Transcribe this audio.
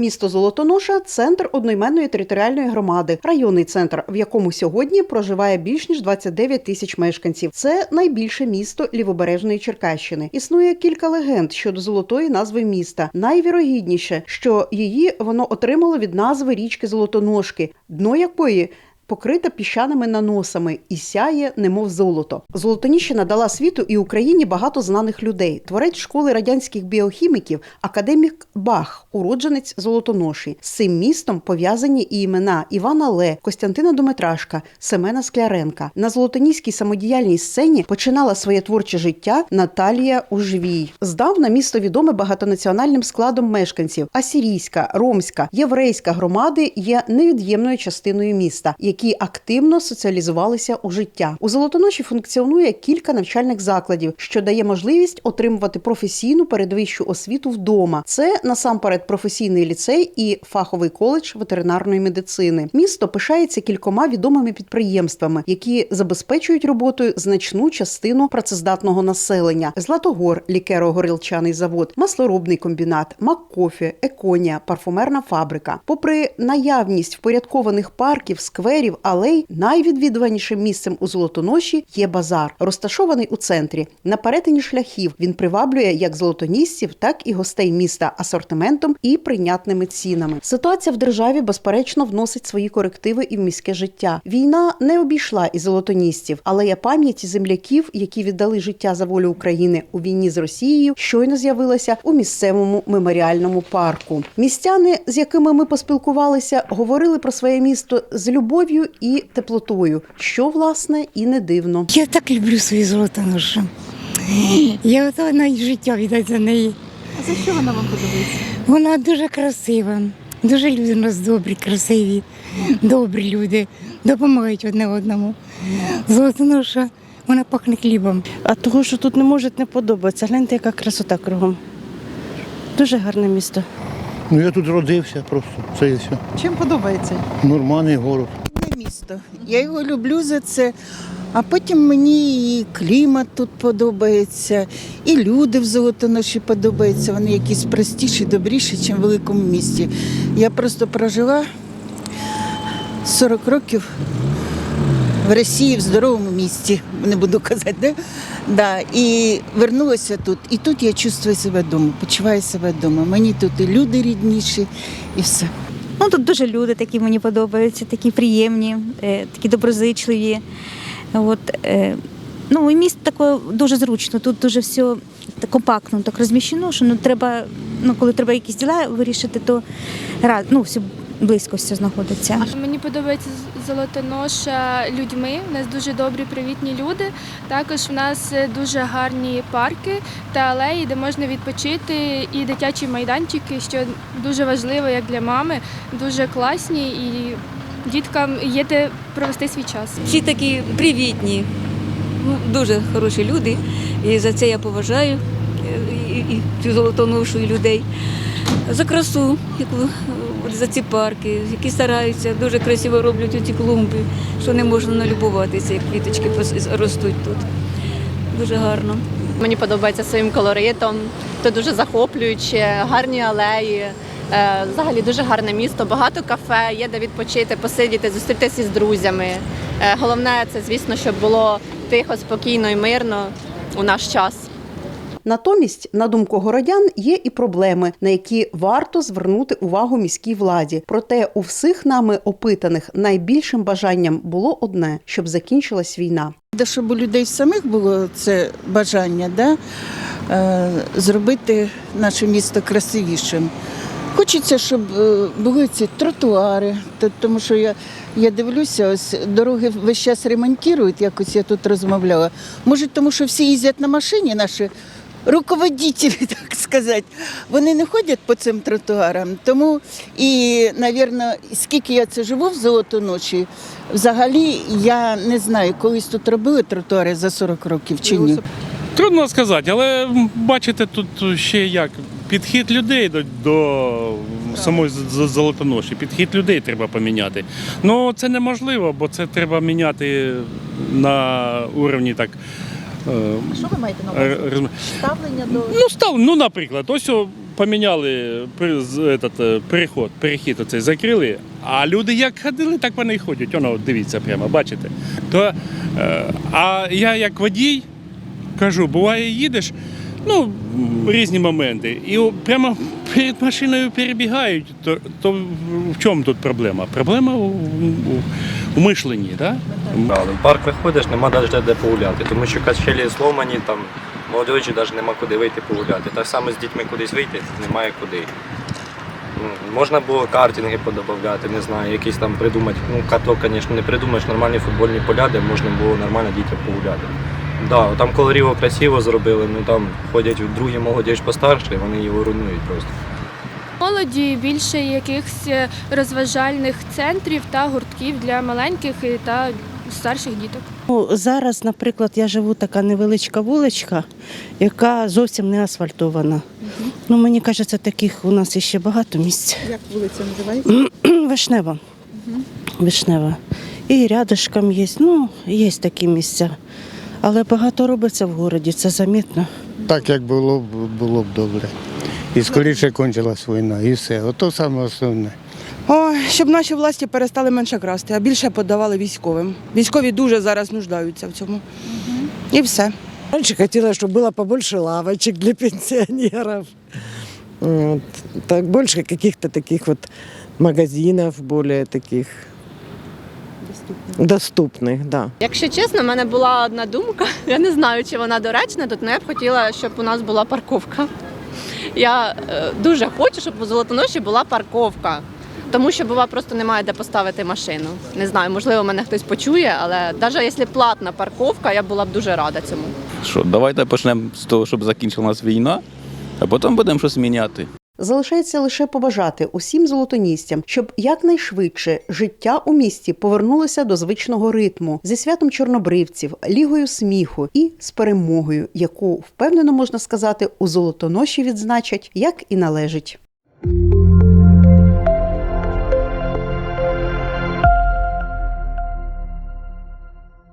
Місто Золотоноша центр одноіменної територіальної громади, районний центр, в якому сьогодні проживає більш ніж 29 тисяч мешканців. Це найбільше місто лівобережної Черкащини. Існує кілька легенд щодо золотої назви міста. Найвірогідніше, що її воно отримало від назви річки Золотоножки, дно якої покрита піщаними наносами і сяє, немов золото. Золотоніщина дала світу і Україні багато знаних людей. Творець школи радянських біохіміків, академік Бах, уродженець Золотоноші. З цим містом пов'язані і імена Івана Ле, Костянтина Домитрашка, Семена Скляренка. На золотоніській самодіяльній сцені починала своє творче життя Наталія Ужвій. Здавна місто відоме багатонаціональним складом мешканців. Асірійська, ромська, єврейська громади є невід'ємною частиною міста, які активно соціалізувалися у життя. У Золотоноші функціонує кілька навчальних закладів, що дає можливість отримувати професійну передвищу освіту вдома. Це насамперед професійний ліцей і фаховий коледж ветеринарної медицини. Місто пишається кількома відомими підприємствами, які забезпечують роботою значну частину працездатного населення: Златогор, лікеро-горілчаний завод, маслоробний комбінат, Маккофі, Еконія, парфумерна фабрика. Попри наявність впорядкованих парків, скверів, алей, найвідвідуванішим місцем у Золотоноші є базар, розташований у центрі. На перетині шляхів він приваблює як золотонісців, так і гостей міста асортиментом і прийнятними цінами. Ситуація в державі безперечно вносить свої корективи і в міське життя. Війна не обійшла і золотонісців, але я пам'яті земляків, які віддали життя за волю України у війні з Росією, щойно з'явилася у місцевому меморіальному парку. Містяни, з якими ми поспілкувалися, говорили про своє місто з любов'ю і теплотою, що власне і не дивно. Я так люблю свою золотоношу. Я готова навіть життя віддати за неї. А за що вона вам подобається? Вона дуже красива, дуже люди у нас добрі, красиві, добрі люди, допомагають одне одному. Золотоноша, вона пахне хлібом. А того, що тут не можуть не подобатися. Гляньте, яка красота кругом. Дуже гарне місто. Ну я тут родився просто. Це і все. Чим подобається? Нормальний город. Місто. Я його люблю за це. А потім мені і клімат тут подобається, і люди в Золотоноші подобаються. Вони якісь простіші, добріші, ніж в великому місті. Я просто прожила 40 років в Росії в здоровому місті, не буду казати, де? Да. І вернулася тут. І тут я чувствую себе вдома, почуваю себе вдома. Мені тут і люди рідніші, і все. Ну тут дуже люди такі мені подобаються, такі приємні, е, такі доброзичливі. От, е, ну і місто таке дуже зручно. Тут дуже все так компактно, так розміщено, що ну треба, ну коли треба якісь діла вирішити, то ну, все близько все знаходиться. Мені подобається Золотоноша людьми. У нас дуже добрі, привітні люди. Також в нас е, дуже гарні парки та алеї, де можна відпочити, і дитячі майданчики, що дуже важливо як для мами, дуже класні і діткам є де провести свій час. Всі такі привітні, ну, дуже хороші люди. І за це я поважаю е, і, і цю золотоношу і людей. За красу, яку за ці парки, які стараються, дуже красиво роблять ці клумби, що не можна налюбуватися, як квіточки ростуть тут. Дуже гарно. Мені подобається своїм колоритом, це дуже захоплююче, гарні алеї. Е, Взагалі дуже гарне місто, багато кафе, є де відпочити, посидіти, зустрітися з друзями. Е, Головне, це звісно, щоб було тихо, спокійно і мирно у наш час. Натомість, на думку городян, є і проблеми, на які варто звернути увагу міській владі. Проте у всіх нами опитаних найбільшим бажанням було одне, щоб закінчилась війна. Де щоб у людей самих було це бажання, да? е, зробити наше місто красивішим. Хочеться, щоб е, були ці тротуари, тому що я, я дивлюся, ось дороги весь час ремонтують, якось я тут розмовляла. Може, тому що всі їздять на машині, наші руководителі, так сказати, вони не ходять по цим тротуарам. Тому і, мабуть, скільки я це живу в Золотоночі, взагалі я не знаю, колись тут робили тротуари за 40 років чи ні. Трудно сказати, але бачите, тут ще як підхід людей до, до самої золотоноші. Підхід людей треба поміняти. Ну це неможливо, бо це треба міняти на уровні так. Е, Що ви маєте на е, увазі? Ставлення до Ну, став, ну, наприклад, ось о, поміняли при- з- этот, е, переход, перехід оцей закрили, а люди як ходили, так вони й ходять. Воно, от дивіться прямо, бачите. То, е, а я як водій кажу, буває, їдеш, ну, м, різні моменти, і о- прямо перед машиною перебігають, то, то в чому тут проблема? Проблема у, у, мишленні, так? Да? В парк виходиш, нема навіть де погуляти, тому що качелі зломані, там молодежі навіть нема куди вийти погуляти. Так само з дітьми кудись вийти, немає куди. Ну, можна було картинги подобавляти, не знаю, якісь там придумати. Ну, каток, звісно, не придумаєш, нормальні футбольні поля, де можна було нормально дітям погуляти. Да, там колоріво красиво зробили, ну там ходять другі молодіж постарше, вони його руйнують просто. Молоді більше якихось е, розважальних центрів та гуртків для маленьких та старших діток. Ну, зараз, наприклад, я живу така невеличка вуличка, яка зовсім не асфальтована. Ну, мені кажеться, таких у нас іще багато місць. Як вулиця називається? Вишнева. Вишнева. І рядышком є. Ну, є такі місця. Але багато робиться в городі, це замітно. Так як було б було б добре І скоріше кончилась війна, і все. Ото саме основне. Ой, щоб наші власті перестали менше красти, а більше подавали військовим. Військові дуже зараз нуждаються в цьому. І все. Раньше хотела, чтобы было побольше лавочек для пенсионеров. Вот. Так, больше каких-то таких вот магазинов, более таких доступных, да. Якщо чесно, в мене була одна думка. Я не знаю, чи вона доречна тут, але я б хотіла, щоб у нас була парковка. Я е, дуже хочу, щоб у Золотоноші була парковка. Тому що бува просто немає де поставити машину. Не знаю, можливо, мене хтось почує, але навіть якщо платна парковка, я була б дуже рада цьому. Що, давайте почнемо з того, щоб закінчилась війна, а потім будемо щось міняти. Залишається лише побажати усім золотоністям, щоб якнайшвидше життя у місті повернулося до звичного ритму зі святом чорнобривців, лігою сміху і з перемогою, яку впевнено можна сказати у золотоноші відзначать як і належить.